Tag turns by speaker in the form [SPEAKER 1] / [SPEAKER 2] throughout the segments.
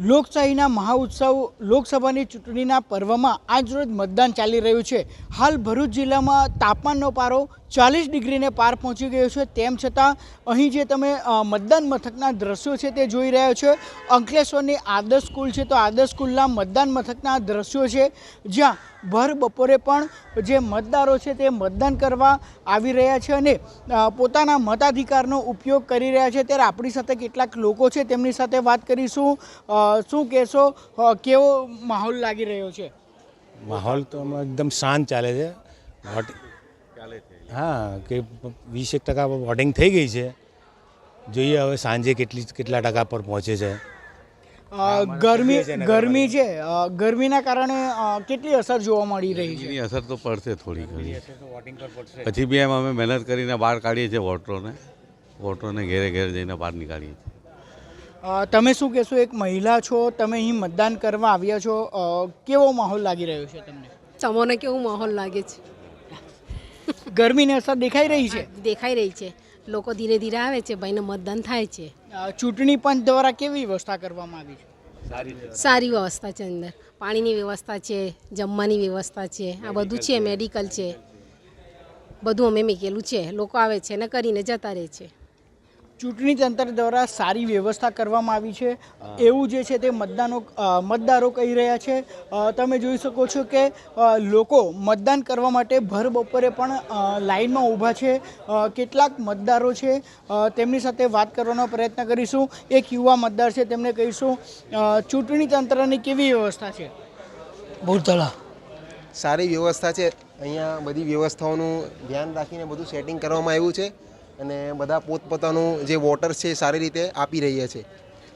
[SPEAKER 1] લોકશાહીના મહાઉત્સવ લોકસભાની ચૂંટણીના પર્વમાં આજરોજ મતદાન ચાલી રહ્યું છે. હાલ ભરૂચ જિલ્લામાં તાપમાનનો પારો ચાલીસ ડિગ્રીને પાર પહોંચી ગયો છે. તેમ છતાં અહીં જે તમે મતદાન મથકના દ્રશ્યો છે તે જોઈ રહ્યા છો. અંકલેશ્વરની આદર્શ સ્કૂલ છે તો આદર્શ સ્કૂલના મતદાન મથકના દ્રશ્યો છે. જ્યાં ભર બપોરે પણ જે મતદારો છે તે મતદાન કરવા આવી રહ્યા છે અને પોતાના મતાધિકારનો ઉપયોગ કરી રહ્યા છે. ત્યારે આપણી સાથે કેટલાક લોકો છે તેમની સાથે વાત કરીશું. શું કહેશો? કેવો માહોલ લાગી રહ્યો છે?
[SPEAKER 2] માહોલ તો એકદમ શાંત ચાલે છે. હા કે વીસેક ટકા વોટિંગ થઈ ગઈ છે. જોઈએ હવે સાંજે કેટલી કેટલા ટકા પર પહોંચે છે.
[SPEAKER 1] ગરમી ગરમી છે. ગરમીના કારણે કેટલી અસર જોવા મળી રહી છે?
[SPEAKER 3] એની અસર તો પડશે થોડી ઘણી. પછી બી એમ અમે મહેનત કરીને બહાર કાઢીએ છીએ વોટરોને. વોટરોને ઘેરે ઘેરે જઈને બહાર નીકાળીએ છીએ.
[SPEAKER 1] તમે શું કહેશો એક મહિલા છો તમે અહીં મતદાન કરવા આવ્યા છો કેવો માહોલ લાગી રહ્યો છે તમને?
[SPEAKER 4] તમને કેવો માહોલ લાગે છે?
[SPEAKER 1] ગરમીની અસર દેખાઈ રહી છે?
[SPEAKER 4] દેખાઈ રહી છે. લોકો ધીરે ધીરે આવે છે ભાઈને મતદાન થાય છે.
[SPEAKER 1] ચૂંટણી પંચ દ્વારા કેવી વ્યવસ્થા કરવામાં આવી છે?
[SPEAKER 4] સારી વ્યવસ્થા. છે અંદર. પાણીની વ્યવસ્થા છે જમવાની વ્યવસ્થા છે આ બધું છે મેડિકલ છે. બધું અમે મૂકેલું છે. લોકો આવે છે ને કરીને જતા રહે છે.
[SPEAKER 1] ચૂંટણી તંત્ર દ્વારા સારી વ્યવસ્થા કરવામાં આવી છે. એવું જે છે તે મતદાનો મતદારો કહી રહ્યા છે. તમે જોઈ શકો છો કે લોકો મતદાન કરવા માટે ભર બપોરે પણ લાઇનમાં ઊભા છે. કેટલાક મતદારો છે તેમની સાથે વાત કરવાનો પ્રયત્ન કરીશું. એક યુવા મતદાર છે તેમને કહીશું ચૂંટણી તંત્રની કેવી વ્યવસ્થા છે?
[SPEAKER 5] ભૂતળા.
[SPEAKER 6] સારી વ્યવસ્થા છે. અહીંયા બધી વ્યવસ્થાઓનું ધ્યાન રાખીને બધું સેટિંગ કરવામાં આવ્યું છે. અને બધા પોતપોતાનું જે વોટર્સ છે એ સારી રીતે આપી રહ્યા છે.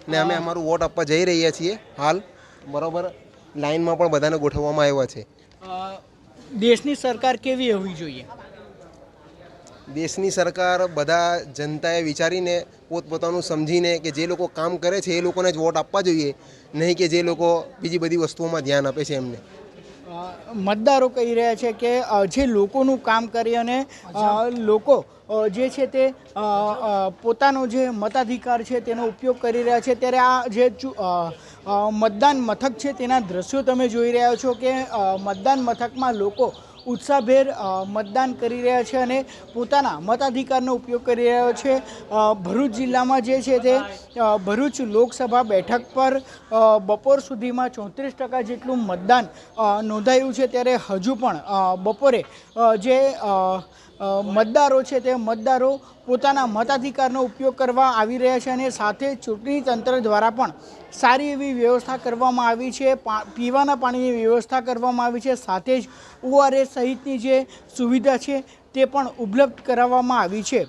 [SPEAKER 6] ને અમે અમારું વોટ આપવા જઈ રહ્યા છીએ હાલ. બરાબર. લાઇનમાં પણ બધાને ગોઠવવામાં આવ્યા છે.
[SPEAKER 1] દેશની સરકાર કેવી હોવી જોઈએ?
[SPEAKER 6] દેશની સરકાર બધા જનતાએ વિચારીને પોતપોતાનું સમજીને કે જે લોકો કામ કરે છે એ લોકોને જ વોટ આપવા જોઈએ. નહીં કે જે લોકો બીજી બધી વસ્તુઓમાં ધ્યાન આપે છે એમને.
[SPEAKER 1] મતદારો કહી રહ્યા છે કે જે લોકોનું કામ કરી અને લોકો જે છે તે પોતાનો જે મતાધિકાર છે તેનો ઉપયોગ કરી રહ્યા છે. ત્યારે આ જે મતદાન મથક છે તેના દ્રશ્યો તમે જોઈ રહ્યા છો કે મતદાન મથકમાં લોકો ઉત્સાહભેર મતદાન કરી રહ્યા છે અને પોતાના મતાધિકારનો ઉપયોગ કરી રહ્યો છે. ભરૂચ જિલ્લામાં જે છે તે ભરૂચ લોકસભા બેઠક પર બપોર સુધીમાં ચોત્રીસ ટકા જેટલું મતદાન નોંધાયું છે. ત્યારે હજુ પણ બપોરે જે મતદારો છે તે મતદારો પોતાના મતાધિકારનો ઉપયોગ કરવા આવી રહ્યા છે અને સાથે ચૂંટણી તંત્ર દ્વારા પણ સારી એવી વ્યવસ્થા કરવામાં આવી છે પીવાના પાણીની વ્યવસ્થા કરવામાં આવી છે, સાથે જ ઓઆરએસ સહિતની જે સુવિધા છે તે પણ ઉપલબ્ધ કરાવવામાં આવી છે.